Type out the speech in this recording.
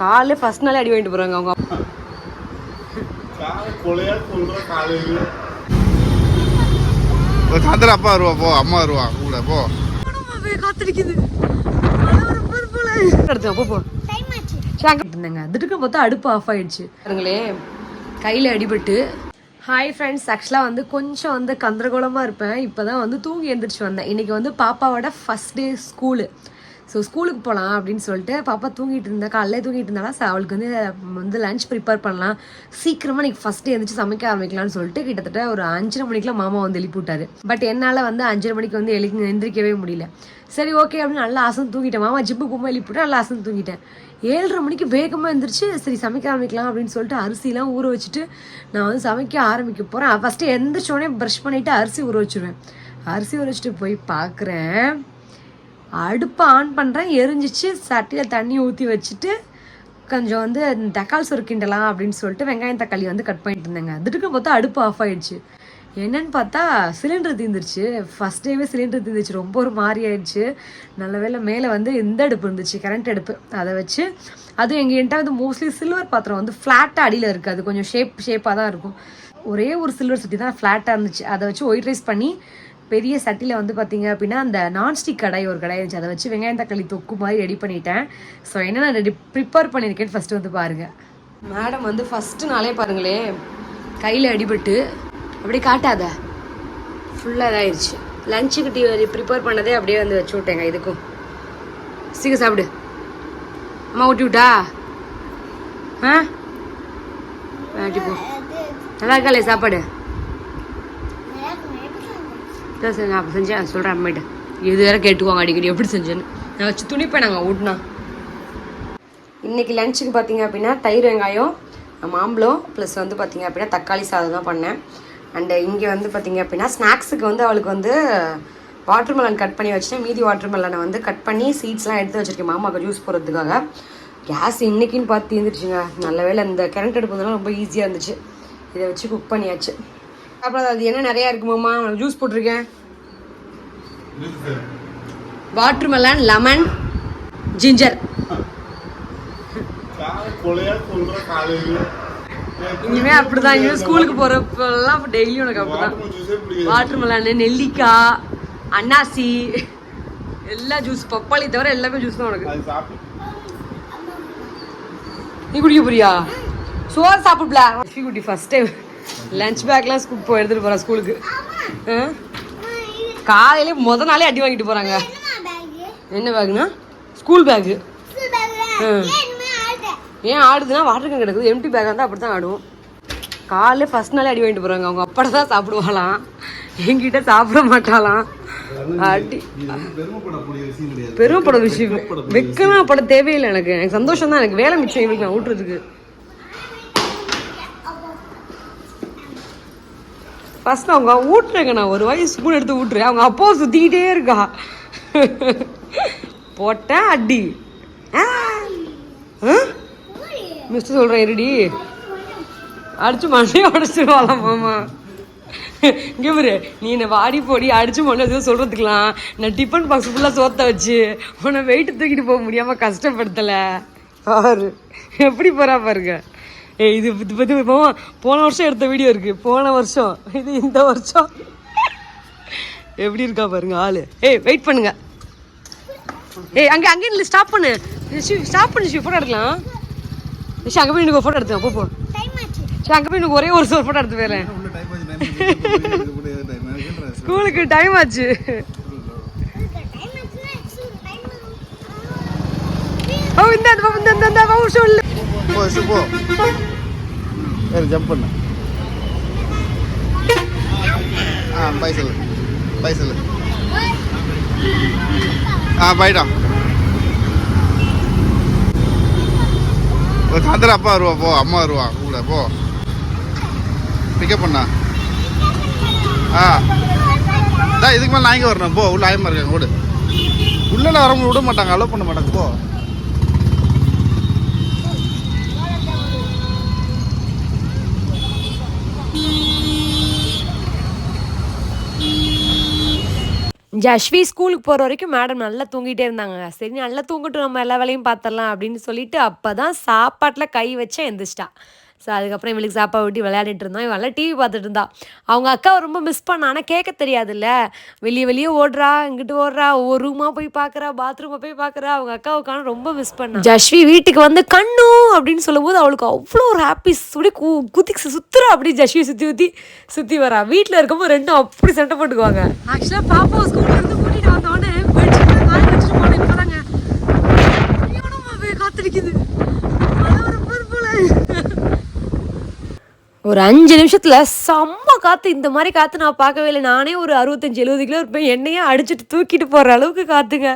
காலைல ஃபர்ஸ்ட் நாளே அடி வாங்கிட்டு போறாங்க அவங்க சாயந்தரம் அப்பா வருவா போ அம்மா வருவா கூட போ. காத்திருக்குது எடுத்து போ போ. இருந்தேங்க. திடுக்க பார்த்தா அடுப்பு ஆஃப் ஆயிடுச்சு. பாருங்களே கையில் அடிபட்டு. ஹாய் ஃப்ரெண்ட்ஸ் ஆக்சுவலாக வந்து கொஞ்சம் வந்து கந்தரகோலமாக இருப்பேன். இப்போ தான் வந்து தூங்கி எழுந்திரிச்சு வந்தேன். இன்றைக்கி வந்து பாப்பாவோட ஃபஸ்ட் டே ஸ்கூலு ஸோ ஸ்கூலுக்கு போகலாம் அப்படின்னு சொல்லிட்டு பாப்பா தூங்கிட்டு இருந்தா காலையில் தூங்கிட்டு இருந்தாலும் அவளுக்கு வந்து வந்து லஞ்ச் ப்ரிப்பேர் பண்ணலாம். சீக்கிரமாக இன்னைக்கு ஃபஸ்ட்டு எந்திரிச்சு எழுந்திரிச்சு சமைக்க ஆரம்பிக்கலாம்னு சொல்லிட்டு கிட்டத்தட்ட ஒரு அஞ்சரை மணிக்கெலாம் மாமா வந்து எழுப்பி விட்டாரு பட் என்னால் வந்து அஞ்சரை மணிக்கு வந்து எழு எந்திரிக்கவே முடியல. சரி ஓகே அப்படின்னு நல்லா ஆசம் தூங்கிட்டேன். மாமா ஜிப்பு போகும்போது எழுப்பிவிட்டு நல்லா ஆசனம் தூங்கிட்டேன். ஏழரை மணிக்கு வேகமாக எழுந்திரிச்சு சரி சமைக்க ஆரம்பிக்கலாம் அப்படின்னு சொல்லிட்டு அரிசிலாம் ஊற வச்சுட்டு நான் வந்து சமைக்க ஆரம்பிக்க போகிறேன் ஃபஸ்ட்டு எந்திரிச்சோடனே ப்ரஷ் பண்ணிவிட்டு அரிசி ஊற வச்சுருவேன். அரிசி ஊற வச்சுட்டு போய் பார்க்குறேன் அடுப்பை ஆன் பண்ணுறேன் எரிஞ்சிச்சு. சட்டியில் தண்ணி ஊற்றி வச்சுட்டு கொஞ்சம் வந்து இந்த தக்காளி சுருக்கிண்டலாம் கிண்டலாம் அப்படின்னு சொல்லிட்டு வெங்காயம் தக்காளி வந்து கட் பண்ணிட்டு இருந்தேங்க. திடுக்க பார்த்தா அடுப்பு ஆஃப் ஆயிடுச்சு. என்னன்னு பார்த்தா சிலிண்டர் தீந்துருச்சு. ஃபஸ்ட் டேவே சிலிண்டர் தீந்துருச்சு ரொம்ப ஒரு மாதிரி ஆயிடுச்சு. நல்ல வேளை மேலே வந்து இந்த அடுப்பு இருந்துச்சு. கரண்ட் அடுப்பு. அதை வச்சு அதுவும் எங்ககிட்ட வந்து மோஸ்ட்லி சில்வர் பாத்திரம் வந்து ஃப்ளாட்டாக அடியில் இருக்குது அது கொஞ்சம் ஷேப் ஷேப்பாக தான் இருக்கும். ஒரே ஒரு சில்வர் சுற்றி தான் ஃப்ளாட்டாக இருந்துச்சு. அதை வச்சு ஒயிட் ரைஸ் பண்ணி பெரிய சட்டியில் வந்து பார்த்தீங்க அப்படின்னா அந்த நான்ஸ்டிக் கடாய் ஒரு கடாய் இருந்துச்சு. அதை வச்சு வெங்காயம் தக்காளி தொக்கு மாதிரி ரெடி பண்ணிட்டேன். ஸோ என்ன நான் ரெடி ப்ரிப்பேர் பண்ணியிருக்கேன்னு ஃபஸ்ட்டு வந்து பாருங்கள் மேடம் வந்து ஃபஸ்ட்டு நாளே பாருங்களே கையில் அடிபட்டு அப்படியே காட்டாத. ஃபுல்லாக இதாகிடுச்சு லஞ்சுக்கு டீ ப்ரிப்பேர் பண்ணதே அப்படியே வந்து வச்சு விட்டேங்க இதுக்கும். சீக்கிரம் சாப்பிடு. அம்மா ஊட்டி விட்டா? ஆ? நல்லா இருக்காளே சாப்பாடு? தான் செஞ்சேன் அப்போ செஞ்சேன். சொல்கிறேன் அம்மிட்ட இது வேற கேட்டுக்குவாங்க அடிக்கடி எப்படி செஞ்சேன்னு. நான் வச்சு துணிப்பேன் நாங்கள் ஊட்டினா. இன்றைக்கி லஞ்சுக்கு பார்த்தீங்க அப்படின்னா தயிர் வெங்காயம் மாம்பழம் ப்ளஸ் வந்து பார்த்தீங்க அப்படின்னா தக்காளி சாதம் தான் பண்ணேன். அண்டு இங்கே வந்து பார்த்தீங்க அப்படின்னா ஸ்நாக்ஸுக்கு வந்து அவளுக்கு வந்து வாட்டர் மெலன் கட் பண்ணி வச்சுட்டேன். மீதி வாட்டர் மெலனை வந்து கட் பண்ணி சீட்ஸ்லாம் எடுத்து வச்சுருக்கேன் மாமாவுக்கு ஜூஸ் போடுறதுக்காக. கேஸ் இன்றைக்கின்னு பார்த்து தீர்ந்துருச்சுங்க நல்ல வேளை இந்த கரண்ட் அடுப்புலாம் ரொம்ப ஈஸியாக இருந்துச்சு. இதை வச்சு குக் பண்ணியாச்சு. அப்புறம் அது என்ன நிறையா இருக்குமாம்மா ஜூஸ் போட்டிருக்கேன். வாட்டர் மெலன் லெமன் ஜிஞ்சர் இனிமே அப்படிதான். இனிமே ஸ்கூலுக்கு போறப்பெல்லாம் டெய்லி உனக்கு அப்படிதான். வாட்டர் மெலன் நெல்லிக்காய் அன்னாசி எல்லா ஜூஸ் பப்பாளி தவிர எல்லாமே ஜூஸ் தான் உனக்கு. நீ குடிக்க போறியா? சோறு சாப்பிடல. குட்டி ஃபர்ஸ்ட் டைம் லஞ்ச் பேக்லாம் ஸ்கூல் போய் எடுத்துட்டு போறா ஸ்கூலுக்கு காலையில முத நாளே அடி வாங்கிட்டு போறாங்க. என்ன பேக்னா ஸ்கூல் பேக்கு ஏன் ஆடுதுன்னா வாட்டர் கேன் கிடக்குது. எம்டி பேக்காக இருந்தால் அப்படி தான் ஆடும் காலைல ஃபர்ஸ்ட் நாளே அடி வாங்கிட்டு போகிறாங்க அவங்க அப்பட தான் சாப்பிடுவாளாம். என்கிட்ட சாப்பிட மாட்டாளாம். அடி. பெருமைப்பட விஷயம் வெக்கமே பட தேவையில்லை எனக்கு. எனக்கு சந்தோஷம் தான் எனக்கு வேலை மிச்சம் இவங்களுக்கு நான் ஊட்டுறதுக்கு. ஃபர்ஸ்ட் அவங்க ஊட்டுறேங்க நான் ஒரு வாய் ஸ்பூன் எடுத்து ஊட்டுறேன். அவங்க அப்போ சுற்றிக்கிட்டே இருக்கா. போட்டேன் அடி. மிஸ்டர் சொல்கிறேன் இருடி. அடிச்சு மண்டையை உடச்சிருவாளாம் மாமா. இங்கே பாரு நீ என்னை வாடி போடி அடிச்சு மண்ணு எதுவும் சொல்கிறதுக்கலாம் நான் டிஃபன் பாக்ஸ் ஃபுல்லாக சோத்த வச்சு உன்னை வெயிட்டு தூக்கிட்டு போக முடியாமல் கஷ்டப்படுத்தலை. பாரு எப்படி போகிறா பாருங்க. ஏய் இது இது பற்றி போன வருஷம் எடுத்த வீடியோ இருக்குது போன வருஷம். இது இந்த வருஷம். எப்படி இருக்கா பாருங்க ஆளு. ஏய் வெயிட் பண்ணுங்க. ஏய் அங்கே அங்கே இல்லை ஸ்டாப் பண்ணு. ஸ்டாப் பண்ணு ஷி ஃபோட்டோ எடுக்கலாம். ஷி அங்கே போய் எனக்கு ஃபோட்டோ எடுத்துக்கலாம் போ போ. சரி அங்கே போய் எனக்கு ஒரே ஒரு ஃபோட்டோ எடுத்து போயிடுறேன். உள்ள டைம் ஆச்சு டைம் ஆச்சு ஸ்கூலுக்கு டைம் ஆச்சு. ஓ இந்த இந்த இந்த இந்த சொல்லு போ. சரி ஜம்ப் பண்ணு. ஆ பை சொல்லு. பை சொல்லு. ஆ பைடா சாயந்தரம் அப்பா வருவா போ. அம்மா வருவா கூட போ. பிக்கப் பண்ணா. ஆ. இதுக்கு மேலே நான் இங்கே வரணும்? போ உள்ள ஆயமா இருக்காங்க ஓடு. உள்ளே வரவங்க விட மாட்டாங்க அலோவ் பண்ண மாட்டாங்க போ. ஜஷ்வி ஸ்கூலுக்கு போகிற வரைக்கும் மேடம் நல்லா தூங்கிட்டே இருந்தாங்க. சரி நல்லா தூங்கட்டும் நம்ம எல்லா வேலையும் பார்த்துடலாம் அப்படின்னு சொல்லிட்டு அப்போ தான் சாப்பாட்டில் கை வச்சே எந்திரிச்சிட்டா. ஸோ அதுக்கப்புறம் இவளுக்கு சாப்பாடு ஊட்டி விளையாடிட்டு இருந்தோம். இவெல்லாம் டிவி பார்த்துட்டு இருந்தா. அவங்க அக்காவை ரொம்ப மிஸ் பண்ணா. ஆனால் கேட்க தெரியாதுல்ல. வெளியே வெளியே ஓடுறா இங்கிட்டு ஓடுறா ஒவ்வொரு ரூமாக போய் பார்க்குறா பாத்ரூமை போய் பார்க்குறா. அவங்க அக்காவுக்கான ரொம்ப மிஸ் பண்ணா. ஜஷ்வி வீட்டுக்கு வந்து கண்ணு! அப்படின்னு சொல்லும்போது அவளுக்கு அவ்வளோ ஒரு ஹாப்பி சுடி கு குத்தி சுற்றுறா அப்படி ஜஷ்வி சுற்றி சுற்றி சுற்றி வரா. வீட்டில் இருக்கும்போது ரெண்டும் அப்படி சண்டை போட்டுக்குவாங்க. ஆக்சுவலாக பாப்பா ஸ்கூலில் இருந்து கூட்டிகிட்டு வந்தோடனே பெட்ஷீட்ல காய வச்சுட்டு போனேன். இப்போதாங்க. காத்திருக்குது. ஒரு அஞ்சு நிமிஷத்தில் செம்ம காற்று இந்த மாதிரி காற்று நான் பார்க்கவே இல்லை. நானே ஒரு அறுபத்தஞ்சு எழுபது கிலோ இருப்பேன். என்னையே அடிச்சுட்டு தூக்கிட்டு போகிற அளவுக்கு காத்துங்க.